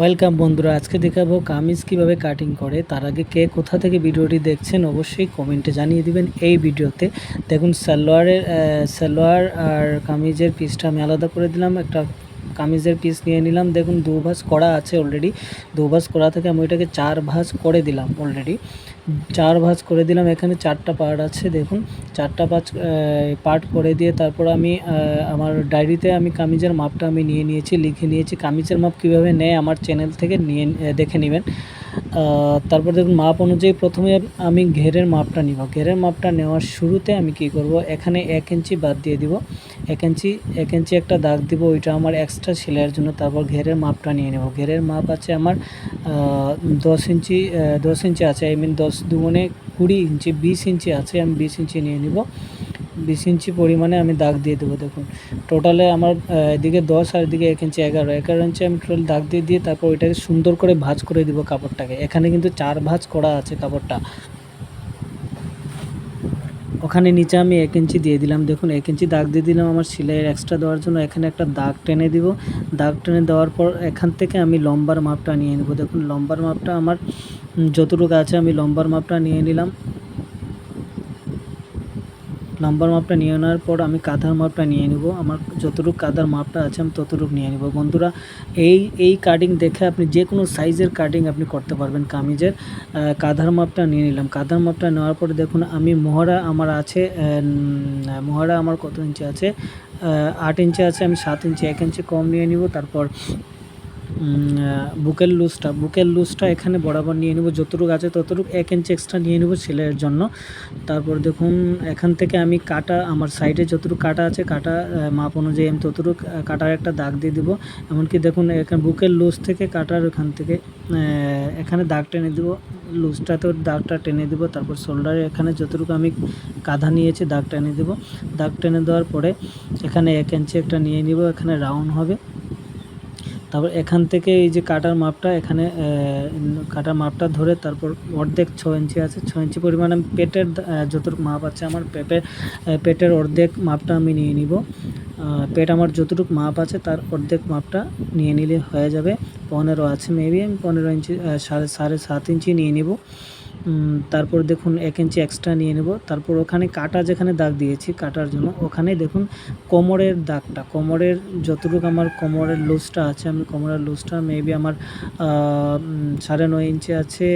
Welcome বন্ধুরা, আজকে দেখাবো কামিজ কীভাবে কাটিং করে, তার আগে কে কোথা থেকে ভিডিওটি দেখছেন অবশ্যই কমেন্টে জানিয়ে দিবেন এই ভিডিওতে। দেখুন, সালোয়ারের সালোয়ার আর কামিজের পিসটা আমি আলাদা করে দিলাম, একটা কামিজের পিস নিয়ে নিলাম। দেখুন, দু ভাঁজ করা আছে অলরেডি দু ভাঁজ করা থেকে আমি ওইটাকে চার ভাঁজ করে দিলাম অলরেডি চার ভাঁজ করে দিলাম। এখানে চারটা পার্ট আছে, দেখুন। চারটা পাঁচ পার্ট করে দিয়ে তারপর আমি আমার ডায়েরিতে আমি কামিজের মাপটা আমি নিয়ে নিয়েছি, লিখে নিয়েছি। কামিজের মাপ কীভাবে নেয় আমার চ্যানেল থেকে নিয়ে, দেখে নেবেন। তারপর দেখুন, মাপ অনুযায়ী প্রথমে আমি ঘেরের মাপটা নিব। ঘেরের মাপটা নেওয়ার শুরুতে আমি কি করব? এখানে এক ইঞ্চি বাদ দিয়ে দিব। এক ইঞ্চি এক ইঞ্চি একটা দাগ দিব, ওইটা আমার এক্সট্রা সেলাইয়ের জন্য, তারপর ঘেরের মাপটা নিয়ে নেব। ঘেরের মাপ আছে আমার দশ ইঞ্চি দশ ইঞ্চি আছে আই মিন দশ দুগুণে কুড়ি ইঞ্চি, বিশ ইঞ্চি আছে, আমি বিশ ইঞ্চি নিয়ে নিব। বিশ ইঞ্চি পরিমাণে আমি দাগ দিয়ে দেবো, দেখুন। টোটালে আমার এদিকে দশ আর এদিকে এক ইঞ্চি এগারো। এগারো ইঞ্চি আমি টোটাল দাগ দিয়ে দিয়ে তারপর ওইটাকে সুন্দর করে ভাঁজ করে দিব কাপড়টাকে। এখানে কিন্তু চার ভাঁজ করা আছে কাপড়টা। ওখানে নিচে আমি এক ইঞ্চি দিয়ে দিলাম। দেখুন, এক ইঞ্চি দাগ দিয়ে দিলাম আমার সেলাইয়ের এক্সট্রা দেওয়ার জন্য। এখানে একটা দাগ টেনে দিব। দাগ টেনে দেওয়ার পর এখান থেকে আমি লম্বার মাপটা নিয়ে নেব। দেখুন লম্বার মাপটা আমার যতটুকু আছে আমি লম্বার মাপটা নিয়ে নিলাম। লম্বার মাপটা নিয়ে নেওয়ার পর আমি কাঁধার মাপটা নিয়ে নেব। আমার যতটুকু কাঁধার মাপটা আছে আমি ততটুকু নিয়ে নেব। বন্ধুরা, এই এই কাটিং দেখে আপনি যে কোনো সাইজের কাটিং আপনি করতে পারবেন কামিজের। কাঁধার মাপটা নিয়ে নিলাম। কাঁধার মাপটা নেওয়ার পরে দেখুন, আমি মোহরা আমার আছে মোহরা আমার কত ইঞ্চি আছে? আট ইঞ্চি আছে, আমি সাত ইঞ্চি এক ইঞ্চি কম নিয়ে নিব। তারপর বুকের লুজটা বুকের লুজটা এখানে বরাবর নিয়ে নেব, যতটুকু আছে ততটুকু, এক ইঞ্চি এক্সট্রা নিয়ে নেব সেলাইয়ের জন্য। তারপর দেখুন, এখান থেকে আমি কাটা, আমার সাইডে যতটুকু কাটা আছে, কাটা মাপ অনুযায়ী আমি ততটুকু কাটার একটা দাগ দিয়ে দেবো। এমনকি দেখুন, এখানে বুকের লুজ থেকে কাটার ওখান থেকে এখানে দাগ টেনে দেবো, লুজটাতেও দাগটা টেনে দেবো, তারপর শোল্ডারে এখানে যতটুকু আমি কাঁধা নিয়েছি, দাগ টেনে দেবো। দাগ টেনে দেওয়ার পরে এখানে এক ইঞ্চি একটা নিয়ে নিব, এখানে রাউন্ড হবে। তারপর এখান থেকে এই যে কাটার মাপটা, এখানে কাটার মাপটা ধরে তারপর অর্ধেক ছ ইঞ্চি আছে। ছ ইঞ্চি পরিমাণ পেটের যতটুকু মাপ আছে আমার পেটের পেটের অর্ধেক মাপটা আমি নিয়ে নিব। পেট আমার যতটুকু মাপ আছে তার অর্ধেক মাপটা নিয়ে নিলে হয়ে যাবে। পনেরো আছে, মেবি আমি পনেরো ইঞ্চি সাড়ে সাড়ে সাত ইঞ্চি নিয়ে নিব। তারপর দেখুন এক ইঞ্চি এক্সট্রা নিয়ে নেব। তারপর ওখানে কাটা যেখানে দাগ দিয়েছি, কাটার জন্য, ওখানে দেখুন কোমরের দাগটা, কোমরের যতটুকু আমার কোমরের লুজটা আছে, আমি কোমরের লুজটা মেবি আমার সাড়ে নয় ইঞ্চি আছে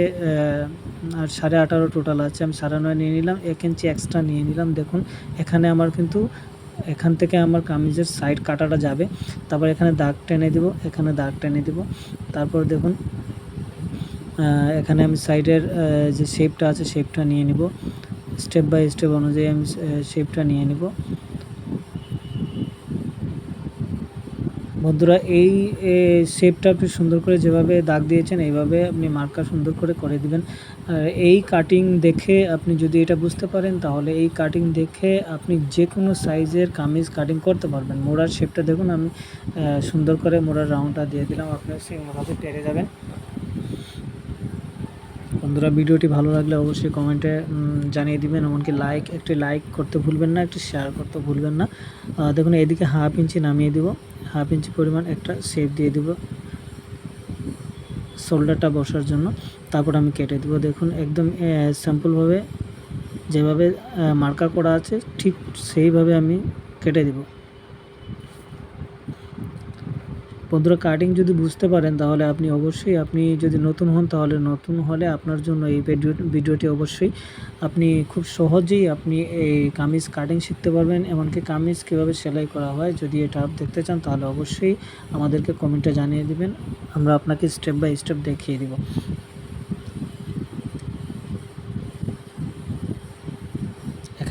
আর সাড়ে আঠারো টোটাল আছে, আমি সাড়ে নয় নিয়ে নিলাম, এক ইঞ্চি এক্সট্রা নিয়ে নিলাম। দেখুন এখানে আমার কিন্তু, এখান থেকে আমার কামিজের সাইড কাটাটা যাবে। তারপর এখানে দাগ টেনে দিব, এখানে দাগ টেনে দিব। তারপর দেখুন এখানে আমি সাইডের যে শেপটা আছে শেপটা নিয়ে নিব। স্টেপ বাই স্টেপ অনুযায়ী আমি শেপটা নিয়ে নিব। বন্ধুরা, এই শেপটা আপনি সুন্দর করে যেভাবে দাগ দিয়েছেন, এইভাবে আপনি মার্কার সুন্দর করে করে দিবেন। আর এই কাটিং দেখে আপনি যদি এটা বুঝতে পারেন, তাহলে এই কাটিং দেখে আপনি যে কোনো সাইজের কামিজ কাটিং করতে পারবেন। মোড়ার শেপটা দেখুন, আমি সুন্দর করে মোড়ার রাউন্ডটা দিয়ে দিলাম। আপনার সেইভাবে টেরে যাবেন। বন্ধুরা, ভিডিওটি ভালো লাগলে অবশ্যই কমেন্টে জানিয়ে দিবেন। এমনকি লাইক একটি লাইক করতে ভুলবেন না, একটি শেয়ার করতে ভুলবেন না। দেখুন, এদিকে হাফ ইঞ্চি নামিয়ে দিব। হাফ ইঞ্চি পরিমাণ একটা শেপ দিয়ে দিব শোল্ডারটা বসার জন্য। তারপর আমি কেটে দিব। দেখুন, একদম সিম্পলভাবে যেভাবে মার্কা করা আছে, ঠিক সেইভাবে আমি কেটে দিব। বন্ধুরা কাটিং যদি বুঝতে পারেন, তাহলে আপনি অবশ্যই, আপনি যদি নতুন হন, তাহলে নতুন হলে আপনার জন্য এই ভিডিও ভিডিওটি অবশ্যই আপনি খুব সহজেই আপনি এই কামিজ কাটিং শিখতে পারবেন। এমনকি কামিজ কীভাবে সেলাই করা হয়, যদি এটা দেখতে চান, তাহলে অবশ্যই আমাদেরকে কমেন্টে জানিয়ে দিবেন। আমরা আপনাকে স্টেপ বাই স্টেপ দেখিয়ে দিব।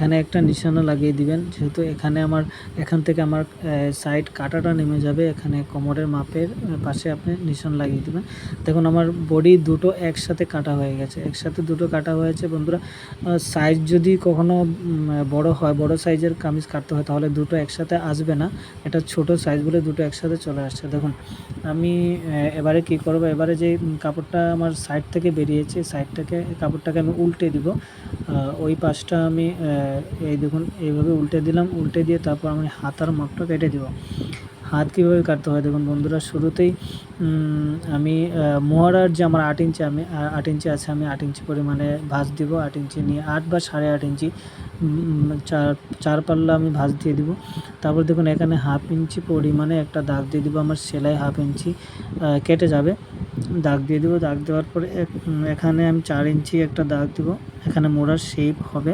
এখানে একটা নিশানা লাগিয়ে দিবেন। যেহেতু এখানে আমার, এখান থেকে আমার সাইড কাটাটা নেমে যাবে। এখানে কোমরের মাপের পাশে আপনি নিশান লাগিয়ে দিবেন। দেখুন, আমার বডি দুটো একসাথে কাটা হয়ে গেছে। একসাথে দুটো কাটা হয়েছে, বন্ধুরা। সাইজ যদি কখনো বড় হয়, বড় সাইজের কামিজ কাটতে হয়, তাহলে দুটো একসাথে আসবে না। এটা ছোট সাইজ বলে দুটো একসাথে চলে আসছে। দেখুন, আমি এবারে কি করব? এবারে যে কাপড়টা আমার সাইড থেকে বেরিয়েছে সাইডটাকে কাপড়টাকে আমি উল্টে দিব। ওই পাশটা আমি এই দেখুন, এইভাবে উল্টে দিলাম, উল্টে দিয়ে তারপর আমি হাতার মাপটা কেটে দিব। হাত কীভাবে কাটতে হয় দেখুন বন্ধুরা, শুরুতেই আমি মোহরার যে আমার আট ইঞ্চি আমি আট ইঞ্চি আছে, আমি আট ইঞ্চি পরিমাণে ভাঁজ দিব, আট ইঞ্চি নিয়ে আট বা সাড়ে আট ইঞ্চি চার চার পাল্লা আমি ভাঁজ দিয়ে দিব। তারপর দেখুন এখানে হাফ ইঞ্চি পরিমাণে একটা দাগ দিয়ে দিব, আমার সেলাই হাফ ইঞ্চি কেটে যাবে। দাগ দিয়ে দিব, দাগ দেওয়ার পরে এখানে আমি চার ইঞ্চি একটা দাগ দিব, এখানে মোড়ার শেপ হবে।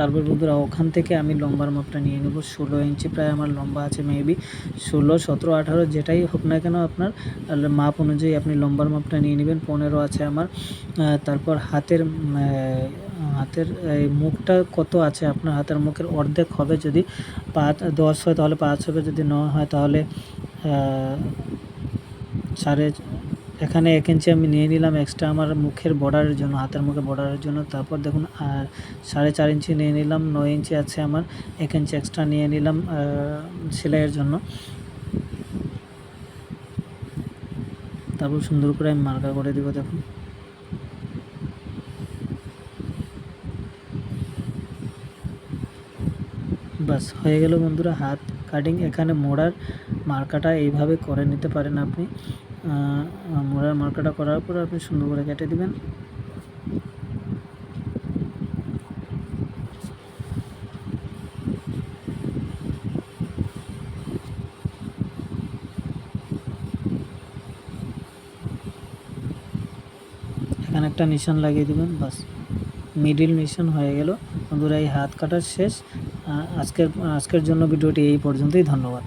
তারপর বন্ধুরা, ওখান থেকে আমি লম্বার মাপটা নিয়ে নেব। ষোলো ইঞ্চি প্রায় আমার লম্বা আছে মেবি ষোলো, সতেরো, আঠারো, যেটাই হোক না কেন আপনার মাপ অনুযায়ী আপনি লম্বার মাপটা নিয়ে নেবেন। পনেরো আছে আমার। তারপর হাতের হাতের, এই মুখটা কত আছে আপনার? হাতের মুখের অর্ধেক হবে যদি পাঁচ, দশ হয়, তাহলে পাঁচ হবে, যদি ন হয়, তাহলে সাড়ে এখানে এক ইঞ্চি আমি নিয়ে নিলাম এক্সট্রা আমার মুখের বর্ডারের জন্য, হাতের মুখে বর্ডারের জন্য। তারপর দেখুন, আর সাড়ে চার ইঞ্চি নিয়ে নিলাম, নয় ইঞ্চি আছে আমার, এক ইঞ্চি এক্সট্রা নিয়ে নিলাম সেলাইয়ের জন্য। তারপর সুন্দর করে আমি মার্কা করে দিব, দেখুন। বাস, হয়ে গেল বন্ধুরা, হাত কাটিং এখানে মোড়ার মার্কাটা এইভাবে করে নিতে পারেন আপনি। মোড়ার মার্কাটা করার পর আপনি সুন্দর করে কেটে দিবেন। এখানে একটা নিশান লাগিয়ে দিবেন, বাস। মিডিল নিশান হয়ে গেল। বন্ধুরা, এই হাত কাটার শেষ। আজকের আজকের জন্য ভিডিওটি এই পর্যন্তই। ধন্যবাদ।